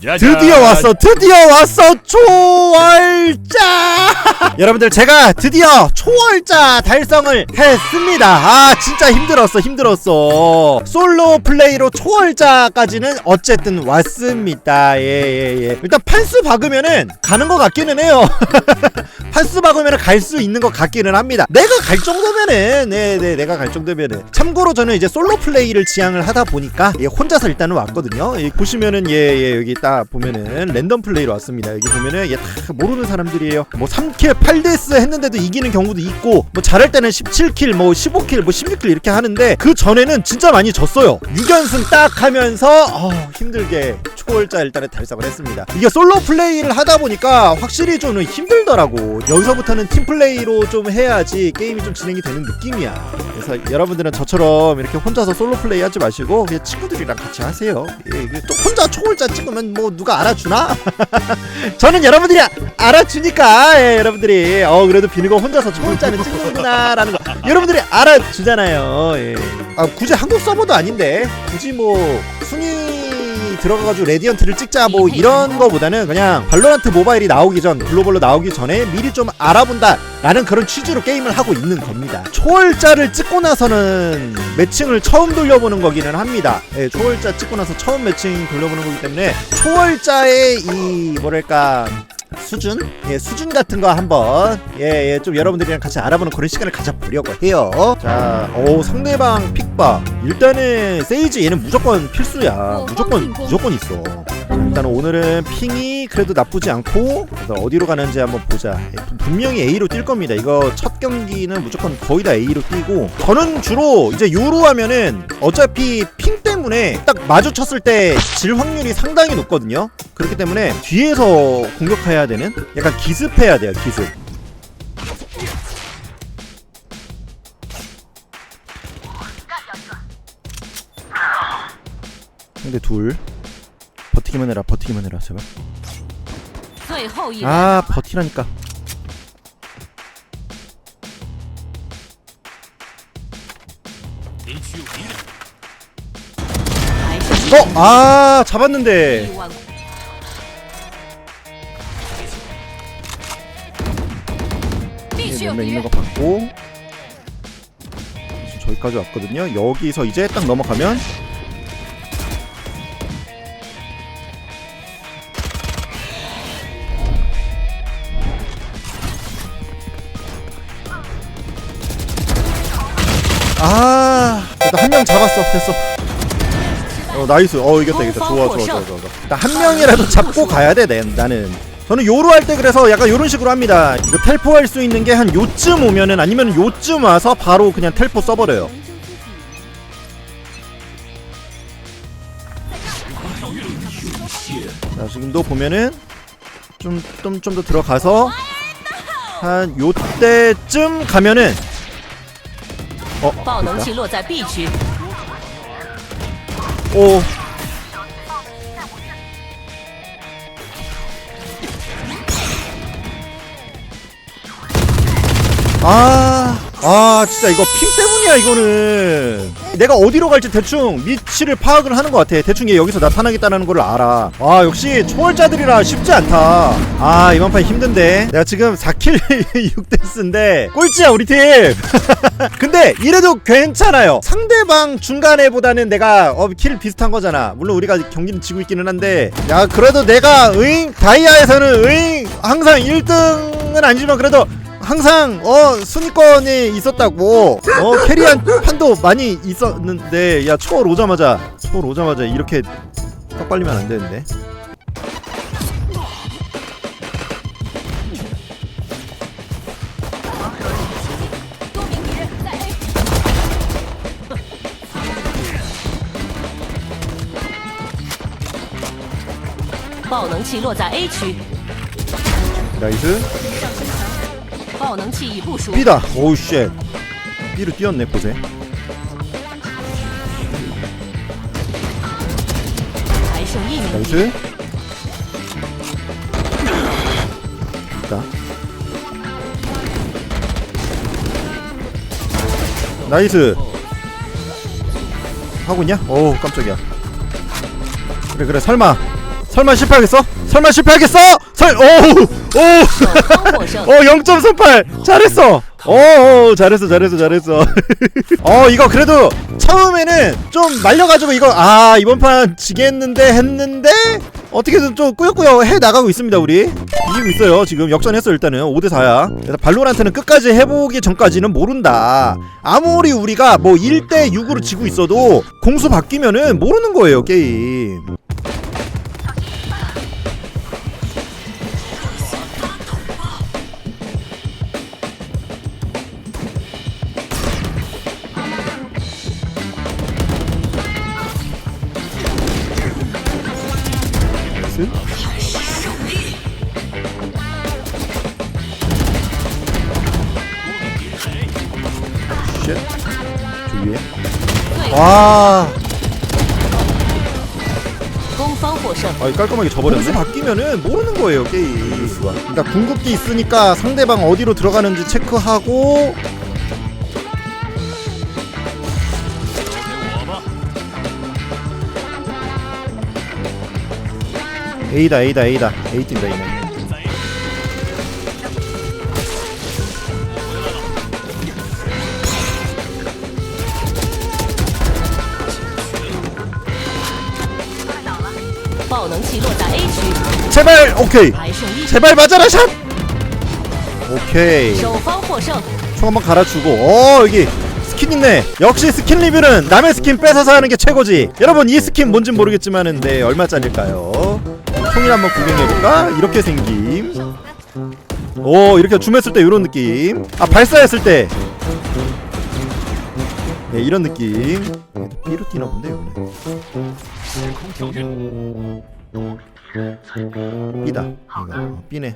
드디어 왔어 드디어 왔어 초월자! 여러분들 제가 드디어 초월자 달성을 했습니다. 아 진짜 힘들었어 힘들었어. 솔로 플레이로 초월자까지는 어쨌든 왔습니다. 예예예. 일단 판수 박으면은 가는 것 같기는 해요. 판수 박으면은 갈수 있는 것 같기는 합니다. 내가 갈 정도면은 네네 내가 갈 정도면은. 참고로 저는 이제 솔로 플레이를 지향을 하다 보니까 예, 혼자서 일단은 왔거든요. 예, 보시면은 예예 여기 딱 보면은 랜덤 플레이로 왔습니다. 여기 보면은 예, 다 모르는 사람들이에요. 뭐 3킬 8데스 했는데도 이기는 경우도 있고 뭐 잘할 때는 17킬 뭐 15킬 뭐 16킬 이렇게 하는데 그 전에는 진짜 많이 졌어요. 6연승 딱 하면서 어, 힘들게 초월자 일단은 달성을 했습니다. 이게 솔로 플레이를 하다 보니까 확실히 좀 힘들더라고. 여기서부터는 팀 플레이로 좀 해야지 게임이 좀 진행이 되는 느낌이야. 그래서 여러분들은 저처럼 이렇게 혼자서 솔로 플레이 하지 마시고 친구들이랑 같이 하세요. 예, 또 혼자 초월자 찍으면 뭐 누가 알아주나? 저는 여러분들이 아- 알아주니까 예, 여러분들이 어 그래도 비누가 혼자서 초월자는 찍는구나라는 거 여러분들이 알아주잖아요 예. 아 굳이 한국 서버도 아닌데 굳이 뭐 순위 들어가가지고 레디언트를 찍자 뭐 이런 거보다는 그냥 발로란트 모바일이 나오기 전 글로벌로 나오기 전에 미리 좀 알아본다 라는 그런 취지로 게임을 하고 있는 겁니다. 초월자를 찍고 나서는 매칭을 처음 돌려보는 거기는 합니다. 예, 초월자 찍고 나서 처음 매칭 돌려보는 거기 때문에 초월자의 이 뭐랄까 수준? 예, 수준 같은 거 한번 예, 예, 좀 여러분들이랑 같이 알아보는 그런 시간을 가져보려고 해요. 자, 오, 상대방 픽바. 일단은 세이지 얘는 무조건 필수야. 무조건 무조건 있어. 자, 일단 오늘은 핑이 그래도 나쁘지 않고 그래서 어디로 가는지 한번 보자. 예, 분- 분명히 A로 뛸 겁니다. 이거 첫 경기는 무조건 거의 다 A로 뛰고 저는 주로 이제 요로 하면은 어차피 핑 때문에 딱 마주쳤을 때 질 확률이 상당히 높거든요. 그렇기 때문에 뒤에서 공격해야 되는 약간 기습해야 돼요 기습. 상대 둘. 버티기만 해라 버티기만 해라 제발. 아 버티라니까. 어! 아 잡았는데. 몇명 있는 거 봤고. 지금 저기까지 왔거든요. 여기서 이제 딱 넘어가면 아 일단 한 명 잡았어. 됐어. 나이스. 어 이겼다 이겼다. 좋아 좋아 좋아 좋아 일단 한 명이라도 잡고 가야 돼 내- 나는. 저는 요로 할 때 그래서 약간 요런 식으로 합니다. 이거 텔포 할 수 있는 게 한 요쯤 오면은 아니면 요쯤 와서 바로 그냥 텔포 써버려요. 자 지금도 보면은 좀 좀 좀 더 들어가서 한 요때쯤 가면은 어爆能 됐다. 오. 아. 아, 진짜 이거 핑 때문이야, 이거는. 내가 어디로 갈지 대충 위치를 파악을 하는 것 같아. 대충 얘 여기서 나타나겠다는 걸 알아. 아, 역시 초월자들이라 쉽지 않다. 아, 이번 판 힘든데. 내가 지금 4킬 6데스인데, 꼴찌야, 우리 팀. 근데 이래도 괜찮아요. 상대방 중간에 보다는 내가 어, 킬 비슷한 거잖아. 물론 우리가 경기는 지고 있기는 한데, 야 그래도 내가 응 다이아에서는 응 항상 1등은 아니지만 그래도 항상 어 순위권에 있었다고 어 캐리한 판도 많이 있었는데 야 초월 오자마자 초월 오자마자 이렇게 떡 빨리면 안 되는데. 나이스. B다. 오우 쉣. B로 뛰었네 보세. 나이스. 나이스. 하고 있냐? 오 깜짝이야. 그래 그래 설마 설마 실패하겠어? 설마 실패하겠어? 설 오우 오, 어0.38 어, 잘했어. 오, 오 잘했어 잘했어 잘했어. 어 이거 그래도 처음에는 좀 말려가지고 이거 아 이번 판 지겠는데 했는데 어떻게든 좀 꾸역꾸역 해 나가고 있습니다 우리. 이기고 있어요 지금. 역전했어 일단은. 5대4야. 발로란트는 끝까지 해보기 전까지는 모른다. 아무리 우리가 뭐 1대6으로 지고 있어도 공수 바뀌면은 모르는 거예요 게임. 와. 아, 아 깔끔하게 져버렸네. 공수 바뀌면은 모르는 거예요 게임. 그러니까 궁극기 있으니까 상대방 어디로 들어가는지 체크하고 에이다 에이다 에이다 에이 팀다 이네 제발 오케이. 제발 맞아라 샷! 오케이. 총 한번 갈아주고. 어 여기 스킨 있네. 역시 스킨 리뷰는 남의 스킨 뺏어서 하는 게 최고지. 여러분 이 스킨 뭔진 모르겠지만은 네 얼마짜릴까요? 총이나 한번 구경해볼까? 이렇게 생김. 오 이렇게 줌했을 때 이런 느낌. 아 발사했을 때. 네, 이런 느낌. 삐로 뛰나 본데 이번에 B다. 이거. 아, 네. 어, B네.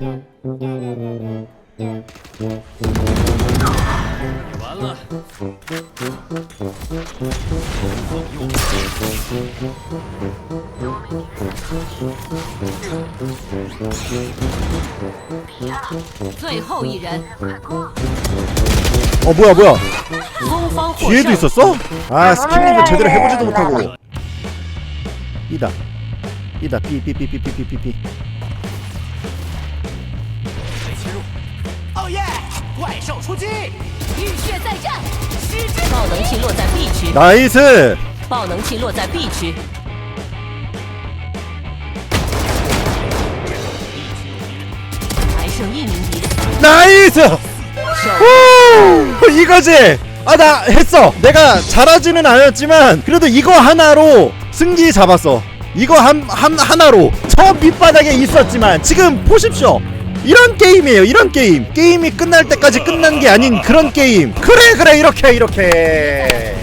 어 뭐야 뭐야 뒤에도 있었어? 아 스킵링도 제대로 해보지도 못하고 이다 B다 B B B B B B B 나이스! 나이스! 후! 이거지! 아, 나 했어! 내가 잘하지는 않았지만, 그래도 이거 하나로 승기 잡았어. 이거 한, 한 하나로 저 밑바닥에 있었지만 지금 보십시오. 이런 게임이에요 이런 게임. 게임이 끝날 때까지 끝난 게 아닌 그런 게임. 그래 그래 이렇게 이렇게.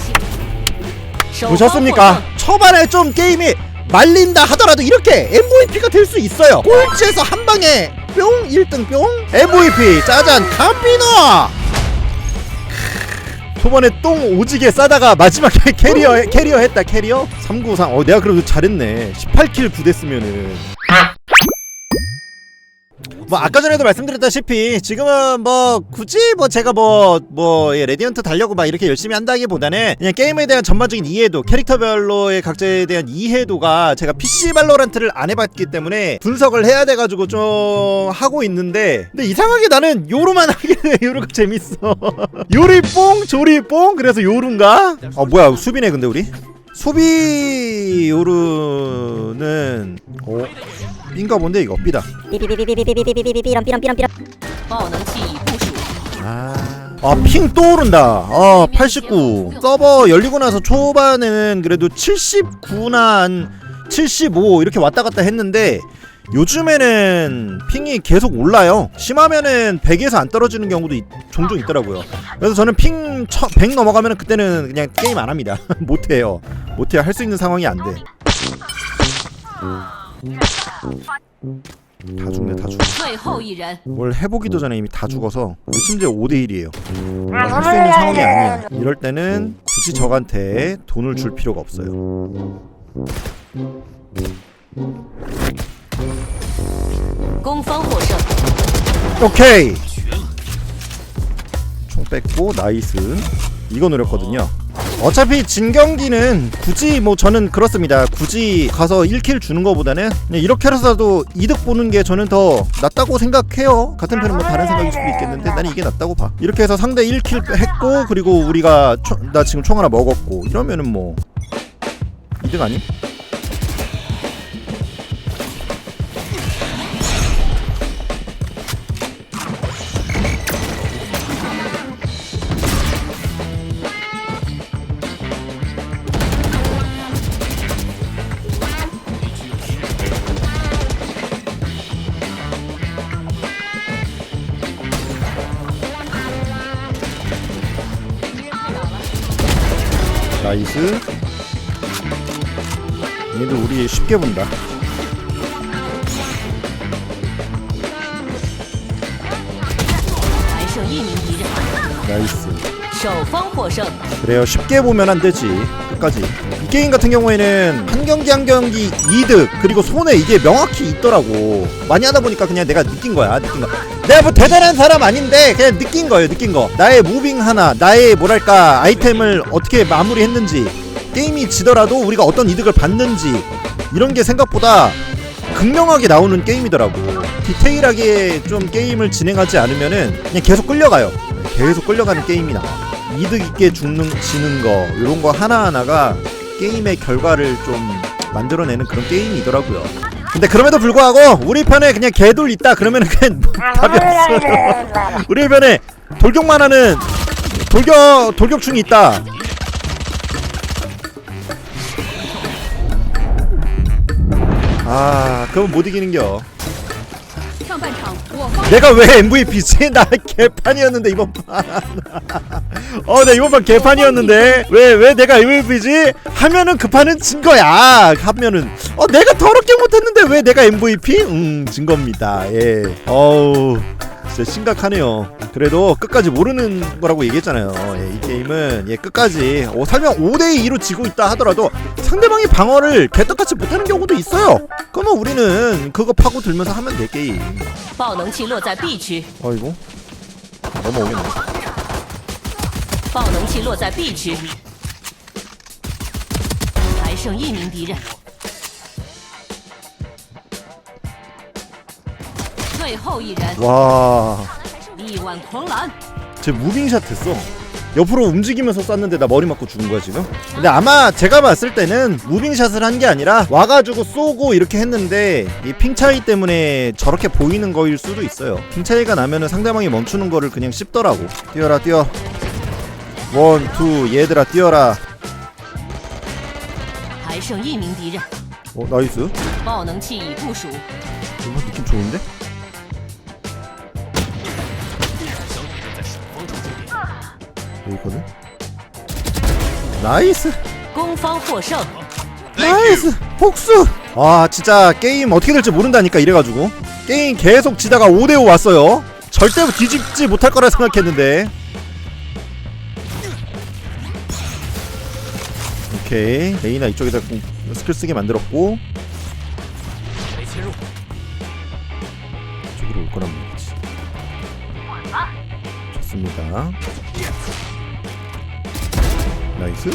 보셨습니까? 초반에 좀 게임이 말린다 하더라도 이렇게 MVP가 될 수 있어요. 꼴찌에서 한 방에 뿅 1등 뿅. MVP 짜잔 카피노 초반에 똥 오지게 싸다가 마지막에 캐리어 캐리어 했다 캐리어 393. 어 내가 그래도 잘했네. 18킬 9대 쓰면은. 뭐 아까 전에도 말씀드렸다시피 지금은 뭐 굳이 뭐 제가 뭐뭐 예, 레디언트 달려고 막 이렇게 열심히 한다기보다는 그냥 게임에 대한 전반적인 이해도 캐릭터별로의 각자에 대한 이해도가 제가 PC 발로란트를 안 해봤기 때문에 분석을 해야 돼가지고 좀 하고 있는데 근데 이상하게 나는 요루만 하게 돼 요루가 재밌어. 요리 뽕? 조리 뽕? 그래서 요루인가? 어 뭐야 수비네 근데 우리 수비 요루는 어 삐인가 본데 이거 삐다 爆能器已部署， 아, 아, 핑 또 오른다. 아, 89. 서버 열리고 나서 초반에는 그래도 79나 한 75 이렇게 왔다 갔다 했는데 요즘에는 핑이 계속 올라요. 심하면은 100에서 안 떨어지는 경우도 있, 종종 있더라고요. 그래서 저는 핑 100 넘어가면 그때는 그냥 게임 안 합니다. 못해요. 못해요. 할 수 있는 상황이 안 돼. 다 죽네, 다 죽네. 뭘 해보기도 전에 이미 다 죽어서 심지어 5대1이에요. 할 수 있는 상황이 아니에요. 이럴 때는 굳이 적한테 돈을 줄 필요가 없어요. 오케이 총 뺐고 나이스 이거 노렸거든요 어차피 진 경기는 굳이 뭐 저는 그렇습니다. 굳이 가서 1킬 주는 것보다는 그냥 이렇게 해서라도 이득 보는 게 저는 더 낫다고 생각해요. 같은 편은 뭐 다른 생각일 수도 있겠는데 나는 이게 낫다고 봐. 이렇게 해서 상대 1킬 했고 그리고 우리가 초, 나 지금 총 하나 먹었고 이러면은 뭐 이득 아니? 나이스. 얘들 우리 쉽게 본다. 나이스. 그래요. 쉽게 보면 안되지. 끝까지. 이 게임 같은 경우에는 한 경기 한 경기 이득 그리고 손해 이게 명확히 있더라고. 많이 하다 보니까 그냥 내가 느낀 거야. 느낀 거야 가뭐 대단한 사람 아닌데 그냥 느낀 거예요 느낀 거. 나의 무빙 하나 나의 뭐랄까 아이템을 어떻게 마무리했는지 게임이 지더라도 우리가 어떤 이득을 받는지 이런 게 생각보다 극명하게 나오는 게임이더라고. 디테일하게 좀 게임을 진행하지 않으면은 그냥 계속 끌려가요. 계속 끌려가는 게임이 나와. 이득 있게 죽는 지는 거 이런 거 하나하나가 게임의 결과를 좀 만들어내는 그런 게임이더라고요. 근데 그럼에도 불구하고 우리 편에 그냥 개돌 있다 그러면 그냥 답이 없어요. 우리 편에 돌격만 하는 돌격 돌격충이 있다. 아, 그럼 못 이기는겨. 내가 왜 MVP지? 나 개판이었는데 이번 판. 어, 나 이번 판 개판이었는데 왜 왜 내가 MVP지? 하면은 그 판은 진 거야. 하면은 어 내가 더럽게 못했는데 왜 내가 MVP? 음진 겁니다. 예. 어우. 진짜 심각하네요. 그래도 끝까지 모르는 거라고 얘기했잖아요. 예, 이 게임은 예, 끝까지 어, 설명 5대 2로 지고 있다 하더라도 상대방이 방어를 개떡같이 못하는 경우도 있어요. 그러면 우리는 그거 파고 들면서 하면 돼 게임. 爆能器落在 B 区， 아이고 넘어오겠네 爆能器落在 B 区，还剩一名敌人。 와. 제 무빙샷 했어. 옆으로 움직이면서 쐈는데 나 머리 맞고 죽은 거야 지금? 근데 아마 제가 봤을 때는 무빙샷을 한 게 아니라 와가지고 쏘고 이렇게 했는데 이 핑 차이 때문에 저렇게 보이는 거일 수도 있어요 핑 차이가 나면은 상대방이 멈추는 거를 그냥 씹더라고 뛰어라 뛰어 원 투 얘들아 뛰어라 어 나이스 어 느낌 좋은데? 보이거든? 나이스! 나이스! 복수! 아 진짜 게임 어떻게 될지 모른다니까 이래가지고 게임 계속 지다가 5대5 왔어요 절대 뒤집지 못할 거라 생각했는데 오케이 레이나 이쪽에다 스킬 쓰게 만들었고 이쪽으로 올 거란 말이지 좋습니다 나이스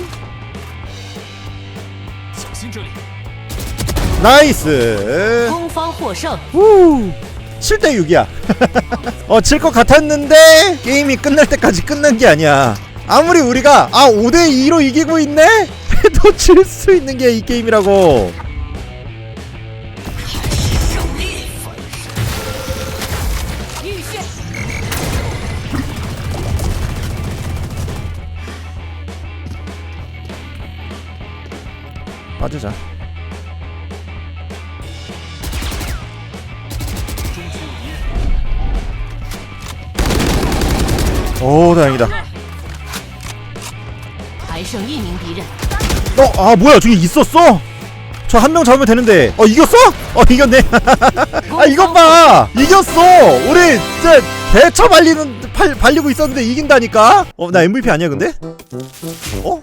小心这里。 나이스 攻方获胜。 후 7대 6이야. 어, 질 것 같았는데 게임이 끝날 때까지 끝난 게 아니야. 아무리 우리가 아 5대 2로 이기고 있네. 해도 질 수 있는 게 이 게임이라고. 빠지자 오 다행이다 어? 아 뭐야 저기 있었어? 저 한 명 잡으면 되는데 어 이겼어? 어 이겼네 아 이것 봐 이겼어 우리 진짜 대처 발리는 팔, 발리고 있었는데 이긴다니까 어 나 MVP 아니야 근데? 어?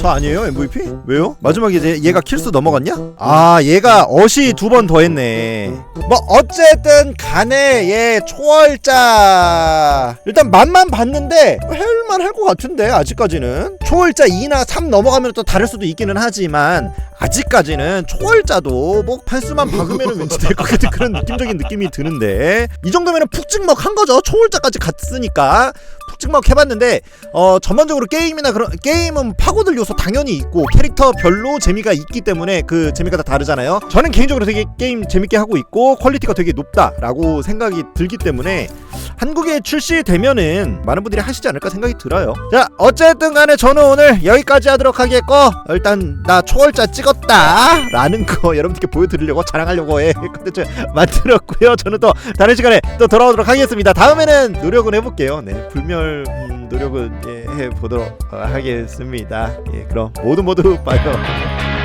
저 아니에요 MVP? 왜요? 마지막에 이제 얘가 킬수 넘어갔냐? 아 얘가 어시 두 번 더 했네 뭐 어쨌든 간에 얘 초월자 일단 맛만 봤는데 할만 할 것 같은데 아직까지는 초월자 2나 3 넘어가면 또 다를 수도 있기는 하지만 아직까지는 초월자도 뭐 판수만 박으면 왠지 될 것 같은 그런 느낌적인 느낌이 드는데 이 정도면은 푹 찍먹 한 거죠 초월자까지 갔으니까 푹 찍먹 해봤는데 어 전반적으로 게임이나 그런 게임은 파고들 요소 당연히 있고 캐릭터별로 재미가 있기 때문에 그 재미가 다 다르잖아요. 저는 개인적으로 되게 게임 재밌게 하고 있고 퀄리티가 되게 높다라고 생각이 들기 때문에 한국에 출시되면은 많은 분들이 하시지 않을까 생각이 들어요. 자 어쨌든 간에 저는 오늘 여기까지 하도록 하겠고 일단 나 초월자 찍었다 라는 거 여러분들께 보여드리려고 자랑하려고 해. 컨텐츠 만들었고요. 저는 또 다른 시간에 또 돌아오도록 하겠습니다. 다음에는 노력은 해볼게요. 네 불멸 음, 노력은 예, 해 보도록 어, 하겠습니다. 예 그럼 모두 모두 빠이요